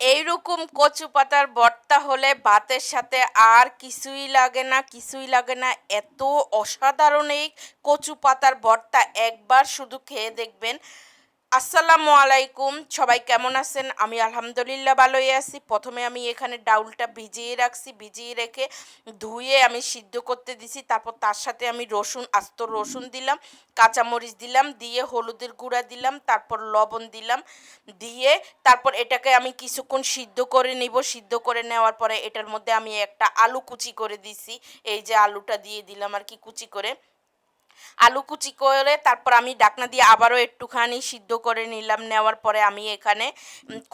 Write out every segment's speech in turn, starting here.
এইরকম কচু পাতার বর্তা হলে ভাতের সাথে আর কিছুই লাগে না, কিছুই লাগে না। এত অসাধারণ এই কচু পাতার বর্তা। একবার শুধু খেয়ে দেখবেন। আসসালামু আলাইকুম, সবাই কেমন আছেন? আমি আলহামদুলিল্লাহ ভালোই আছি। প্রথমে আমি এখানে ডাউলটা ভিজিয়ে রাখছি, ভিজিয়ে রেখে ধুয়ে আমি সিদ্ধ করতে দিছি। তারপর তার সাথে আমি রসুন, আস্ত রসুন দিলাম, কাঁচামরিচ দিলাম, দিয়ে হলুদের গুঁড়া দিলাম, তারপর লবণ দিলাম, দিয়ে তারপর এটাকে আমি কিছুক্ষণ সিদ্ধ করে নিব। সিদ্ধ করে নেওয়ার পরে এটার মধ্যে আমি একটা আলু কুচি করে দিছি। এই যে আলুটা দিয়ে দিলাম আর কি কুচি করে। আলু কুচি করে তারপর আমি ডাকনা দিয়ে আবারও একটুখানি সিদ্ধ করে নিলাম। নেওয়ার পরে আমি এখানে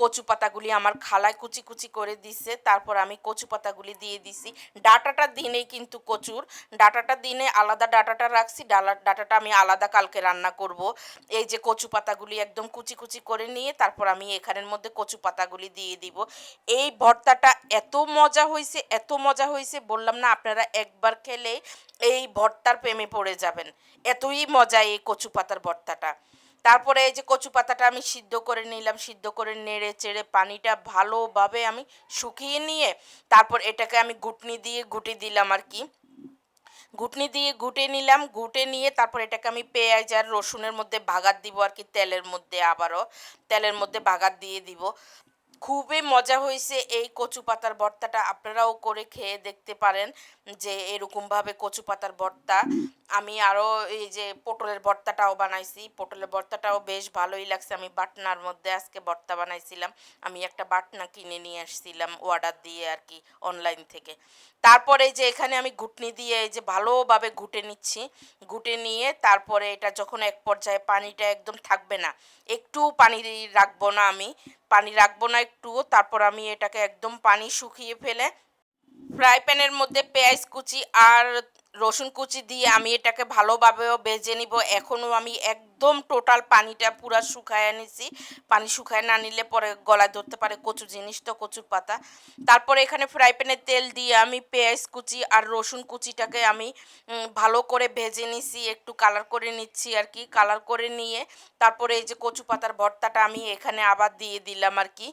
কচু পাতাগুলি আমার খালায় কুচি কুচি করে দিছে। তারপর আমি কচু পাতাগুলি দিয়ে দিছি। ডাটাটা দিনেই কিন্তু কচুর। ডাটাটা দিনে আলাদা ডাটাটা রাখছি। ডালা ডাটাটা আমি আলাদা কালকে রান্না করব। এই যে কচু পাতাগুলি একদম কুচি কুচি করে নিয়ে তারপর আমি এখানের মধ্যে কচু পাতাগুলি দিয়ে দিব। এই ভর্তাটা এত মজা হয়েছে এত মজা হয়েছে বললাম না, আপনারা একবার খেলে এই ভর্তার প্রেমে পড়ে যাবেন। এতই মজা এই কচু পাতার ভর্তাটা তারপরে এই যে কচু পাতাটা আমি সিদ্ধ করে নিলাম, সিদ্ধ করে নেড়ে চেড়ে পানিটা ভালোভাবে আমি শুকিয়ে নিয়ে তারপর এটাকে আমি ঘুটনি দিয়ে ঘুটে দিলাম আর কি। ঘুটনি দিয়ে ঘুটে নিলাম, ঘুটে নিয়ে তারপর এটাকে আমি পেঁয়াজ আর রসুনের মধ্যে ভাগাত দিব আর কি তেলের মধ্যে আবারও। তেলের মধ্যে ভাগাত দিয়ে দিব। খুবই মজা হয়েছে এই কচু পাতার ভর্তাটা। আপনারাও করে খেয়ে দেখতে পারেন যে এরকমভাবে কচু পাতার ভর্তা। আমি আরও এই যে পটলের ভর্তাটাও বানাইছি। পটলের ভর্তাটাও বেশ ভালোই লাগছে। আমি বাটনার মধ্যে আজকে ভর্তা বানাইছিলাম। আমি একটা বাটনা কিনে নিয়ে আসছিলাম অর্ডার দিয়ে আর কি অনলাইন থেকে। তারপরে যে এখানে আমি ঘুটনি দিয়ে এই যে ভালোভাবে ঘুটে নিচ্ছি। ঘুটে নিয়ে তারপরে এটা যখন এক পর্যায়ে পানিটা একদম থাকবে না, একটু পানি রাখব না আমি। পানি রাখব না একটুও। তারপর আমি এটাকে একদম পানি শুকিয়ে ফেলে ফ্রাই প্যানের মধ্যে পেঁয়াজ কুচি আর রসুন কুচি দিয়ে আমি এটাকে ভালোভাবেও বেজে নিব। এখনও আমি একদম টোটাল পানিটা পুরো শুকায় নিছি। পানি শুকায় না নিলে পরে গলায় ধরতে পারে কচু জিনিস তো কচুর পাতা। তারপরে এখানে ফ্রাই প্যানে তেল দিয়ে আমি পেঁয়াজ কুচি আর রসুন কুচিটাকে আমি ভালো করে ভেজে নিছি, একটু কালার করে নিচ্ছি আর কি। কালার করে নিয়ে তারপরে এই যে কচু পাতার ভর্তাটা আমি এখানে আবার দিয়ে দিলাম আর কি।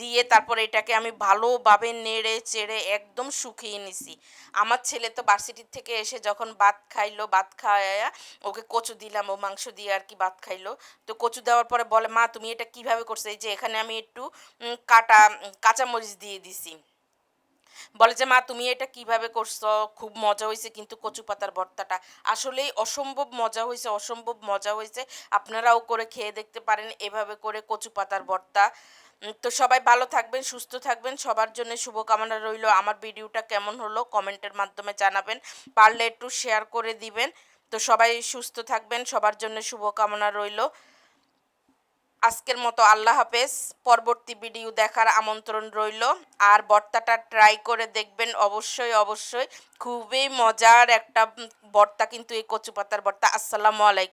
দিয়ে তারপরে এটাকে আমি ভালোভাবে নেড়ে চেড়ে একদম শুকিয়ে নিছি। আমার ছেলে তো ভার্সিটির থেকে এসে যখন ভাত খাইলো, ভাত খাওয়া ওকে কচু দিলাম ও মাংস দিয়ে আর কি ভাত খাইলো? তো কচু দেওয়ার পরে বলে, মা, তুমি এটা কীভাবে করছ? এই যে এখানে আমি একটু কাটা কাঁচামরিচ দিয়ে দিছি। বলে যে, মা, তুমি এটা কীভাবে করছ? খুব মজা হয়েছে কিন্তু কচু পাতার ভর্তাটা। আসলেই অসম্ভব মজা হয়েছে অসম্ভব মজা হয়েছে আপনারাও করে খেয়ে দেখতে পারেন এভাবে করে কচু পাতার ভর্তা। তো সবাই ভালো থাকবেন, সুস্থ থাকবেন। সবার জন্য শুভকামনা রইল। আমার ভিডিওটা কেমন হলো কমেন্টের মাধ্যমে জানাবেন। পারলে একটু শেয়ার করে দিবেন। তো সবাই সুস্থ থাকবেন, সবার জন্য শুভকামনা রইল। আজকের মতো আল্লাহ হাফেজ। পরবর্তী ভিডিও দেখার আমন্ত্রণ রইল। আর বর্তাটা ট্রাই করে দেখবেন অবশ্যই অবশ্যই। খুবই মজার একটা বর্তা কিন্তু এই কচু পাতার আসসালামু আলাইকুম।